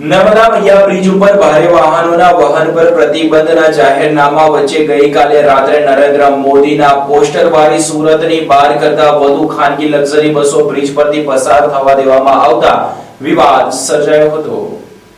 નર્મદા મૈયા bridge ઉપર ભારે વાહનોના વહન પર પ્રતિબંધના જાહેરનામા વચ્ચે ગઈકાલે રાત્રે નરેન્દ્ર મોદીના પોસ્ટર વાળી સુરતની બાર કરતા વધુ ખાનગી લક્ઝરી બસો બ્રિજ પરથી પસાર થવા દેવામાં આવતા વિવાદ સર્જાયો હતો.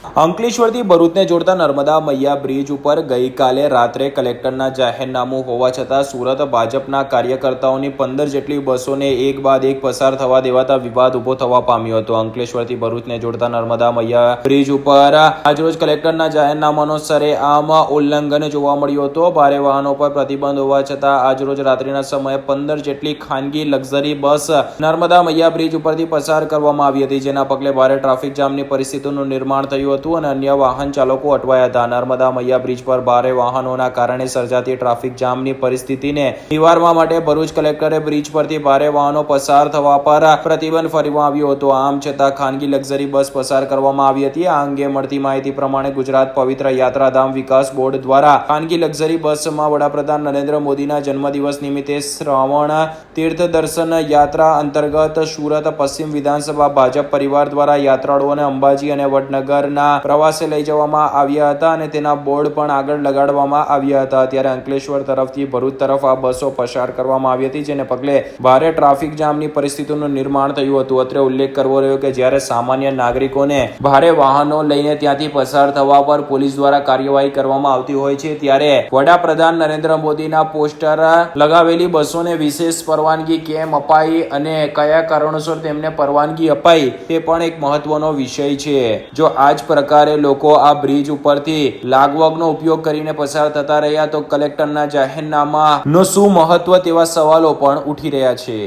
અંકલેશ્વરથી ભરૂચને જોડતા નર્મદા મૈયા બ્રિજ ઉપર ગઈકાલે રાત્રે કલેક્ટરના જાહેરનામું હોવા છતાં સુરત ભાજપના કાર્યકર્તાઓની પંદર જેટલી બસોને એક બાદ એક પસાર થવા દેવાતા વિવાદ ઊભો થવા પામ્યો હતો. અંકલેશ્વરથી ભરૂચને જોડતા નર્મદા મૈયા બ્રિજ ઉપર આજરોજ કલેક્ટરના જાહેરનામાનો સરેઆમ ઉલ્લંઘન જોવા મળ્યું હતો. ભારે વાહનો પર પ્રતિબંધ હોવા છતાં આજરોજ રાત્રિના સમયે પંદર જેટલી ખાનગી લક્ઝરી બસ નર્મદા મૈયા બ્રિજ ઉપરથી પસાર કરવામાં આવી હતી. જેના પગલે ભારે ટ્રાફિક જામની પરિસ્થિતિનું નિર્માણ થયું હતું અને અન્ય વાહન ચાલકો અટવાયા. હતા નર્મદા મૈયા બ્રિજ પર ભારે વાહનોના કારણે સર્જાતી ટ્રાફિક જામની પરિસ્થિતિને નિવારવા માટે ભરૂચ કલેક્ટરે બ્રિજ પરથી ભારે વાહનો પસાર થવા પર પ્રતિબંધ ફરવામાં આવ્યો હતો. આમ છતાં ખાનગી લક્ઝરી બસ પસાર કરવામાં આવી હતી. આ અંગે મળતી માહિતી પ્રમાણે ગુજરાત પવિત્ર યાત્રાધામ વિકાસ બોર્ડ દ્વારા ખાનગી લક્ઝરી બસમાં વડાપ્રધાન નરેન્દ્ર મોદીના જન્મદિવસ નિમિત્તે શ્રાવણ તીર્થ દર્શન યાત્રા અંતર્ગત સુરત પશ્ચિમ વિધાનસભા ભાજપ પરિવાર દ્વારા યાત્રાળુઓને અંબાજી અને વડનગરના પ્રવાસે લઈ જવામાં આવ્યા હતા અને તેના બોર્ડ પણ આગળ લગાડવામાં આવ્યા હતા. ત્યારે અંકલેશ્વર તરફથી ભરૂચ તરફ આ બસો પસાર કરવામાં આવી હતી, જેને પગલે ભારે ટ્રાફિક જામની પરિસ્થિતિનું નિર્માણ થયું હતું. અત્રે ઉલ્લેખ કરવો રહ્યો કે જ્યારે સામાન્ય નાગરિકોને ભારે વાહનો લઈને ત્યાંથી પસાર થવા પર પોલીસ દ્વારા કાર્યવાહી કરવામાં આવતી હોય છે, ત્યારે વડાપ્રધાન નરેન્દ્ર મોદીના પોસ્ટર લગાવેલી બસોને વિશેષ પરવાનગી કેમ અપાઈ અને કયા કારણોસર તેમને પરવાનગી અપાઈ તે પણ એક મહત્વનો વિષય છે. જો આ જ પ્રકારે લોકો આ બ્રિજ ઉપરથી લાગવગનો ઉપયોગ કરીને પસાર થતા રહ્યા તો કલેક્ટરના જાહેરનામાનો શું મહત્વ તેવા સવાલો પણ ઉઠી રહ્યા છે.